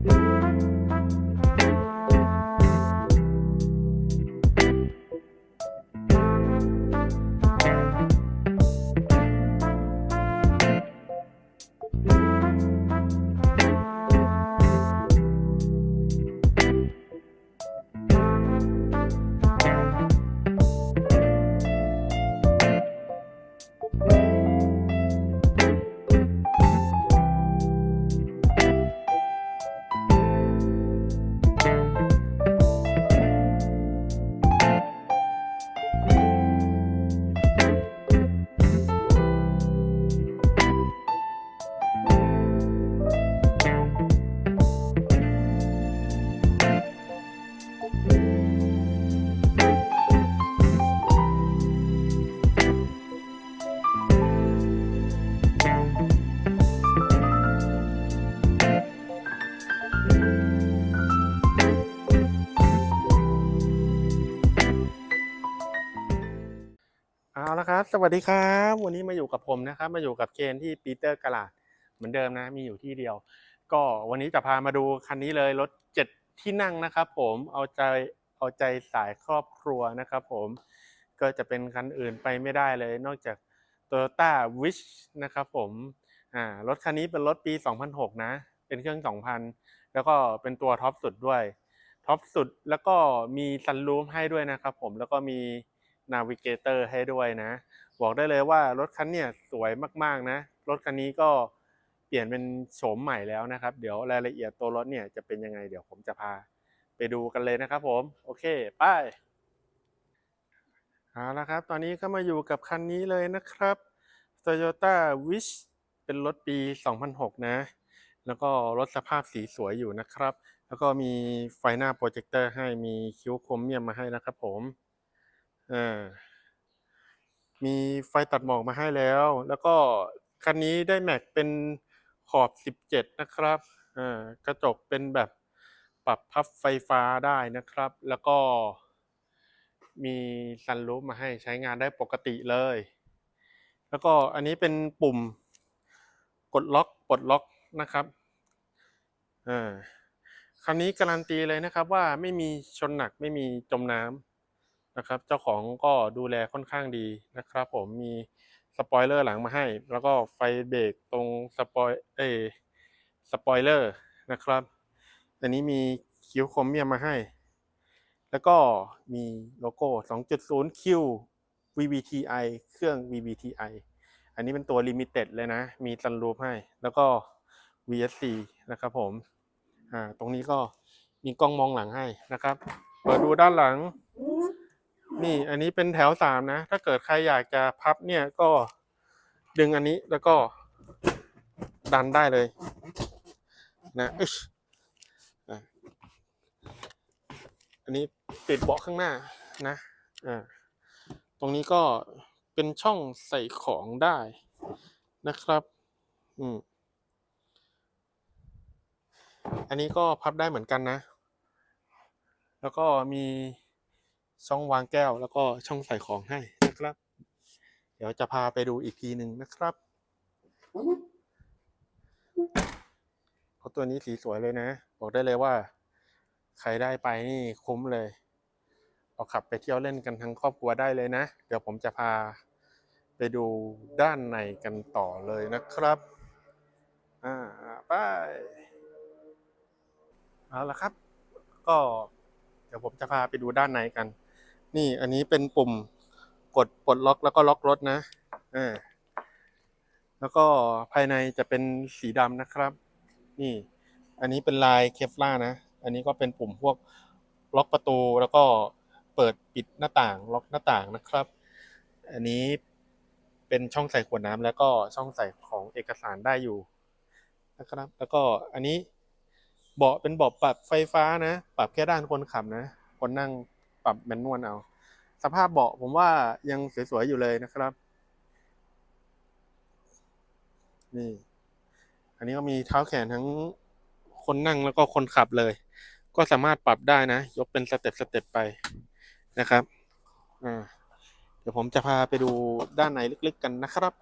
เอ สวัสดีครับ วันนี้มาอยู่กับผมนะครับ มาอยู่กับเคนที่ปีเตอร์กลาดเหมือนเดิมนะ มีอยู่ที่เดียว ก็วันนี้จะพามาดูคันนี้เลยรถเจ็ดที่นั่งนะครับ ผมเอาใจเอาใจสายครอบครัวนะครับผมก็จะเป็นคันอื่นไปไม่ได้เลย นอกจาก Toyota Wish นะครับผมอ่ารถคันนี้เป็นรถปี 2006 นะ เป็นเครื่อง 2,000 แล้วก็เป็นตัวท็อปสุดด้วยท็อปสุดแล้วก็มีซันรูฟให้ด้วยนะครับผมแล้วก็มี นาวิเกเตอร์ให้ด้วยนะ บอกได้เลยว่ารถคันเนี่ยสวยมากๆนะ รถคันนี้ก็เปลี่ยนเป็นโฉมใหม่แล้วนะครับ เดี๋ยวรายละเอียดตัวรถเนี่ยจะเป็นยังไงเดี๋ยวผมจะพาไปดูกันเลยนะครับผม โอเคไปเอาละครับ ตอนนี้ก็มาอยู่กับคันนี้เลยนะครับ Toyota Wish เป็นรถปี 2006 นะ แล้วก็รถสภาพสีสวยอยู่นะครับ แล้วก็มีไฟหน้าโปรเจคเตอร์ให้มีคิ้วครเมียมมาให้นะครับผม อ่ามีไฟตัดหมอกมาให้แล้ว แล้วก็คันนี้ได้แม็กเป็นขอบ 17 นะครับอ่ากระจกเป็นแบบปรับพับไฟฟ้าได้นะครับ แล้วก็มีซันรูฟมาให้ใช้งานได้ปกติเลย แล้วก็อันนี้เป็นปุ่มกดล็อกปลดล็อกนะครับอ่าคันนี้การันตีเลยนะครับว่าไม่มีชนหนักไม่มีจมน้ำ นะครับ เจ้าของก็ดูแลค่อนข้างดีนะครับ ผมมีสปอยเลอร์หลังมาให้ แล้วก็ไฟเบรกตรงสปอยเอสปอยเลอร์นะครับอันนี้มีคิ้วครเมียมมาให้ แล้วก็มีโลโก้ 2.0Q VVTi เครื่อง VVTi อันนี้เป็นตัว Limited เลยนะ มีซันรูฟให้ แล้วก็ VSC นะครับผม อ่า ตรงนี้ก็มีกล้องมองหลังให้นะครับ เปิดดูด้านหลัง นี่อันนี้เป็นแถวสามนะ ถ้าเกิดใครอยากจะพับเนี่ยก็ดึงอันนี้แล้วก็ดันได้เลย นะอันนี้ปิดเบาะข้างหน้านะอ่าตรงนี้ก็เป็นช่องใส่ของได้นะครับ อืมอันนี้ก็พับได้เหมือนกันนะ แล้วก็มี ช่องวางแก้วแล้วก็ช่องใส่ของให้นะครับ เดี๋ยวจะพาไปดูอีกทีหนึ่งนะครับเพราะตัวนี้สีสวยเลยนะ บอกได้เลยว่า ใครได้ไปนี่คุ้มเลยเอาขับไปเที่ยวเล่นกันทั้งครอบครัวได้เลยนะ เดี๋ยวผมจะพาไปดูด้านในกันต่อเลยนะครับ อ่าไปเอาละครับ ก็เดี๋ยวผมจะพาไปดูด้านในกัน นี่อันนี้เป็นปุ่มกดปลดล็อกแล้วก็ล็อกรถนะอ่าแล้วก็ภายในจะเป็นสีดำนะครับ นี่ อันนี้เป็นลายเคฟล่านะ อันนี้ก็เป็นปุ่มพวกล็อกประตูแล้วก็เปิดปิดหน้าต่างล็อกหน้าต่างนะครับ อันนี้เป็นช่องใส่ขวดน้ำแล้วก็ช่องใส่ของเอกสารได้อยู่นะครับ แล้วก็อันนี้เบาะเป็นเบาะปรับไฟฟ้านะ ปรับแค่ด้านคนขับนะ คนนั่ง ปรับแมนนวลเอา สภาพเบาะผมว่ายังสวยๆอยู่เลยนะครับ นี่ อันนี้ก็มีเท้าแขนทั้งคนนั่งแล้วก็คนขับเลย ก็สามารถปรับได้นะ ยกเป็นสเต็ปสเต็ปไปนะครับอ่าเดี๋ยวผมจะพาไปดูด้านในลึกๆกันนะครับ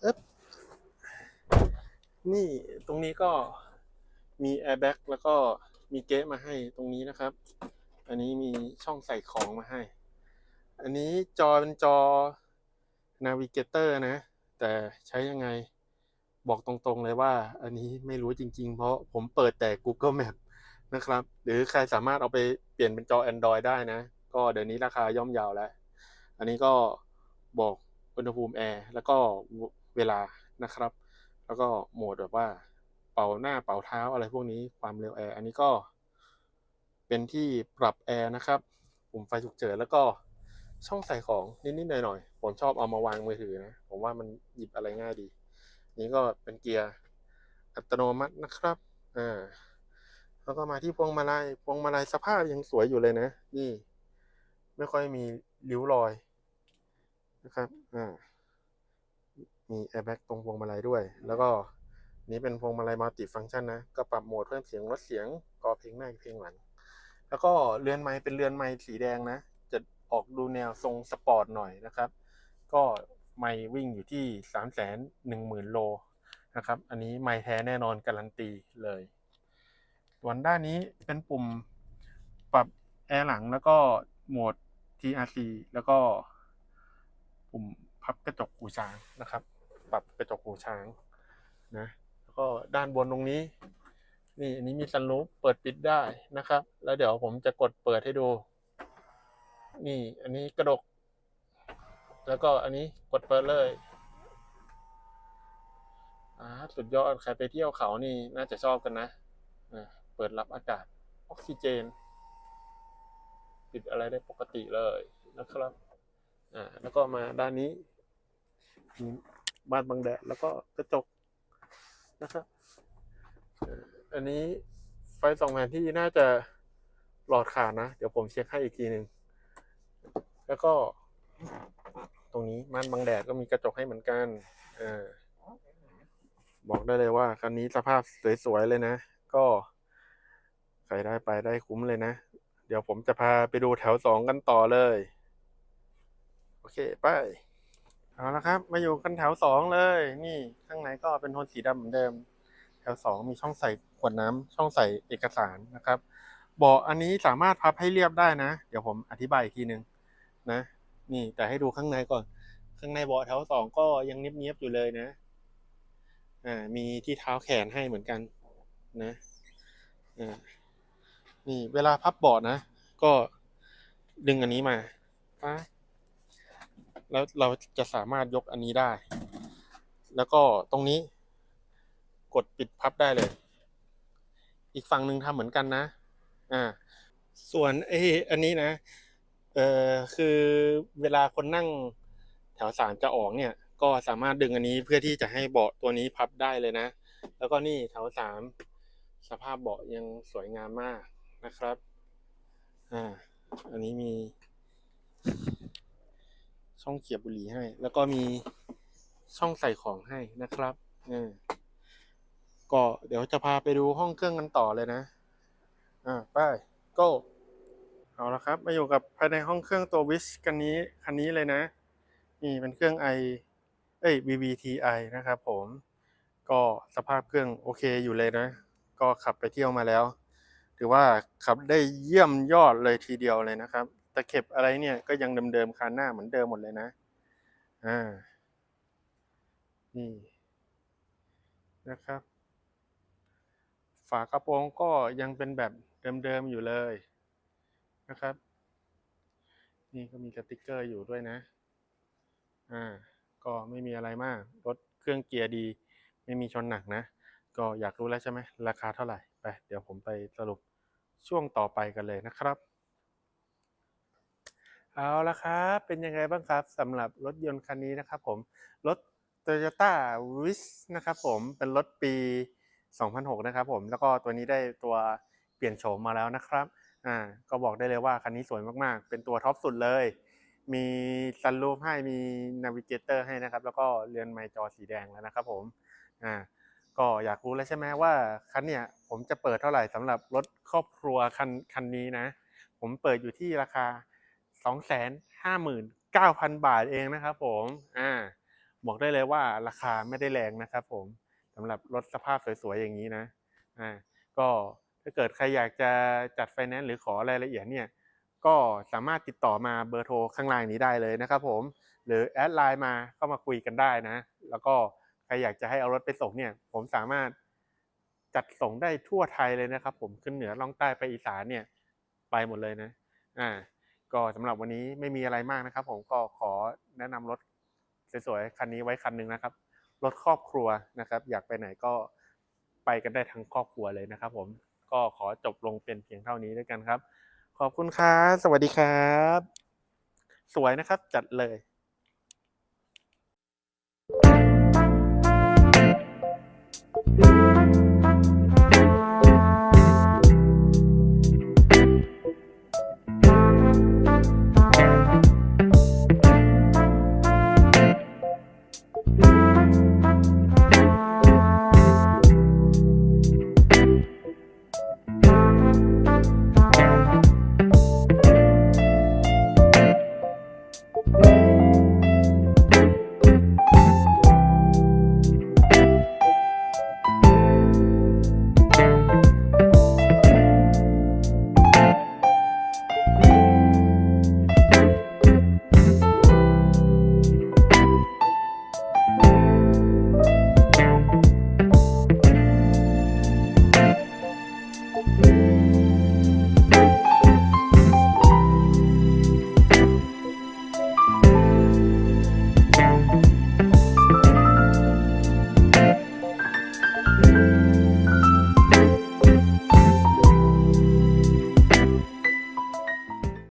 เอ๊บนี่ตรงนี้ก็มีแอร์แบ็กแล้วก็มีเก๊มาให้ตรงนี้นะครับ อันนี้มีช่องใส่ของมาให้ อันนี้จอเป็นจอ Navigator นะ แต่ใช้ยังไงบอกตรงๆเลยว่า อันนี้ไม่รู้จริง ๆ เพราะผมเปิดแต่ Google Map นะครับ หรือใครสามารถเอาไปเปลี่ยนเป็นจอ Android ได้นะ ก็เดี๋ยวนี้ราคาย่อมยาวแล้ว อันนี้ก็บอกอุณหภูมิแอร์แล้วก็เวลานะครับ แล้วก็โหมดแบบว่าเป่าหน้าเป่าเท้าอะไรพวกนี้ความเร็วแอร์อันนี้ก็ เป็นที่ปรับแอร์นะครับ ปุ่มไฟฉุกเฉินแล้วก็ช่องใส่ของนิดๆหน่อยๆผมชอบเอามาวางมือถือนะ ผมว่ามันหยิบอะไรง่ายดี นี่ก็เป็นเกียร์อัตโนมัตินะครับอ่าแล้วก็มาที่พวงมาลัยพวงมาลัยสภาพยังสวยอยู่เลยนะ นี่ ไม่ค่อยมีริ้วรอยนะครับอ่ามีแอร์แบ็กตรงพวงมาลัยด้วย แล้วก็นี้เป็นพวงมาลัยมัลติฟังก์ชันนะ ก็ปรับโหมดเพิ่มเสียงลดเสียงกอเพลงหน้าเพลงหลัง แล้วก็เรือนไม้เป็นเรือนไม้สีแดงนะ จะออกดูแนวทรงสปอร์ตหน่อยนะครับ ก็ไม้วิ่งอยู่ที่สามแสนหนึ่งหมื่นโลนะครับ อันนี้ไม้แท้แน่นอนการันตีเลย ส่วนด้านนี้เป็นปุ่มปรับแอร์หลังแล้วก็โหมด TRC แล้วก็ปุ่มพับกระจกหูช้างนะครับ ปรับกระจกหูช้างนะ แล้วก็ด้านบนตรงนี้ นี่อันนี้มีซันรูฟเปิดปิดได้นะครับ แล้วเดี๋ยวผมจะกดเปิดให้ดู นี่ อันนี้กระดก แล้วก็อันนี้กดเปิดเลยอ่าสุดยอดใครไปเที่ยวเขานี่น่าจะชอบกันนะเปิดรับอากาศออกซิเจน ติดอะไรได้ปกติเลยนะครับอ่าแล้วก็มาด้านนี้มีบ้านบังแดดแล้วก็กระจกนะครับ อันนี้ไฟสองแผ่นที่น่าจะหลอดขาดนะ เดี๋ยวผมเช็คให้อีกทีหนึ่งแล้วก็ ตรงนี้ม่านบังแดดก็มีกระจกให้เหมือนกันอบอกได้เลยว่าคันนี้สภาพสวยๆเลยนะ ก็ใครได้ไปได้คุ้มเลยนะ เดี๋ยวผมจะพาไปดูแถวสองกันต่อเลย โอเคไปเอาละครับ มาอยู่กันแถวสองเลย นี่ข้างในก็เป็นโทนสีดำเหมือนเดิม แถวสองมีช่องใส่ขวดน้ำช่องใส่เอกสารนะครับเบาะอันนี้สามารถพับให้เรียบได้นะ เดี๋ยวผมอธิบายอีกทีนึงนะ นี่แต่ให้ดูข้างในก่อน ข้างในเบาะแถวสองก็ยังเนียบๆอยู่เลยนะอ่ามีที่เท้าแขนให้เหมือนกันนะอ่านี่เวลาพับเบาะนะ ก็ดึงอันนี้มาปั๊บแล้วเราจะสามารถยกอันนี้ได้ แล้วก็ตรงนี้ กดปิดพับได้เลย อีกฝั่งหนึ่งทำเหมือนกันนะ อ่า ส่วนไอ้อันนี้นะ เอ่อคือเวลาคนนั่งแถวสามจะออกเนี่ย ก็สามารถดึงอันนี้เพื่อที่จะให้เบาะตัวนี้พับได้เลยนะ แล้วก็นี่แถวสามสภาพเบาะยังสวยงามมากนะครับ อ่า อันนี้มี ช่องเขียบบุหรี่ให้ แล้วก็มีช่องใส่ของให้นะครับอ่า ก็เดี๋ยวจะพาไปดูห้องเครื่องกันต่อเลยนะ อ่าไป go เอาละครับ มาอยู่กับภายในห้องเครื่องตัววิชกันนี้คันนี้เลยนะ นี่เป็นเครื่อง i เอ้ย VVTi นะครับผม ก็สภาพเครื่องโอเคอยู่เลยนะ ก็ขับไปเที่ยวมาแล้ว ถือว่าขับได้เยี่ยมยอดเลยทีเดียวเลยนะครับ ตะเข็บอะไรเนี่ยก็ยังเดิมๆคันหน้าเหมือนเดิมหมดเลยนะ อ่า นี่นะครับ ฝากระโปรงก็ยังเป็นแบบเดิมๆอยู่เลยนะครับ นี่ก็มีสติกเกอร์อยู่ด้วยนะ อ่า ก็ไม่มีอะไรมาก รถเครื่องเกียร์ดี ไม่มีชนหนักนะ ก็อยากรู้แล้วใช่ไหมราคาเท่าไหร่ ไป เดี๋ยวผมไปสรุปช่วงต่อไปกันเลยนะครับ เอาละครับ เป็นยังไงบ้างครับสำหรับรถยนต์คันนี้นะครับผม รถ Toyota Wish นะครับผม เป็นรถปี 2006 นะครับผม แล้วก็ตัวนี้ได้ตัวเปลี่ยนโฉมมาแล้วนะครับ อ่า ก็บอกได้เลยว่าคันนี้สวยมากๆ เป็นตัวท็อปสุดเลย มีซันรูฟให้ มีนาวิเกเตอร์ให้นะครับ แล้วก็เรือนไมค์จอสีแดงแล้วนะครับผม อ่า ก็อยากรู้แล้วใช่ไหมว่าคันเนี่ยผมจะเปิดเท่าไหร่สำหรับรถครอบครัวคันคันนี้นะ ผมเปิดอยู่ที่ราคา 259,000 บาทเองนะครับผม อ่า บอกได้เลยว่าราคาไม่ได้แรงนะครับผม สำหรับรถสภาพสวยๆอย่างนี้นะอ่าก็ถ้าเกิดใครอยากจะจัดไฟแนนซ์หรือขอรายละเอียดเนี่ยก็สามารถติดต่อมาเบอร์โทรข้างล่างนี้ได้เลยนะครับผมหรือแอดไลน์มาเข้ามาคุยกันได้นะ แล้วก็ใครอยากจะให้เอารถไปส่งเนี่ยผมสามารถจัดส่งได้ทั่วไทยเลยนะครับ ผมขึ้นเหนือล่องใต้ไปอีสานเนี่ยไปหมดเลยนะอ่าก็สำหรับวันนี้ไม่มีอะไรมากนะครับ ผมก็ขอแนะนำรถสวยๆคันนี้ไว้คันหนึ่งนะครับ รถครอบครัวนะครับ อยากไปไหนก็ไปกันได้ทั้งครอบครัวเลยนะครับ ผมก็ขอจบลงเป็นเพียงเท่านี้ด้วยกันครับ ขอบคุณครับสวัสดีครับ สวยนะครับจัดเลย Thank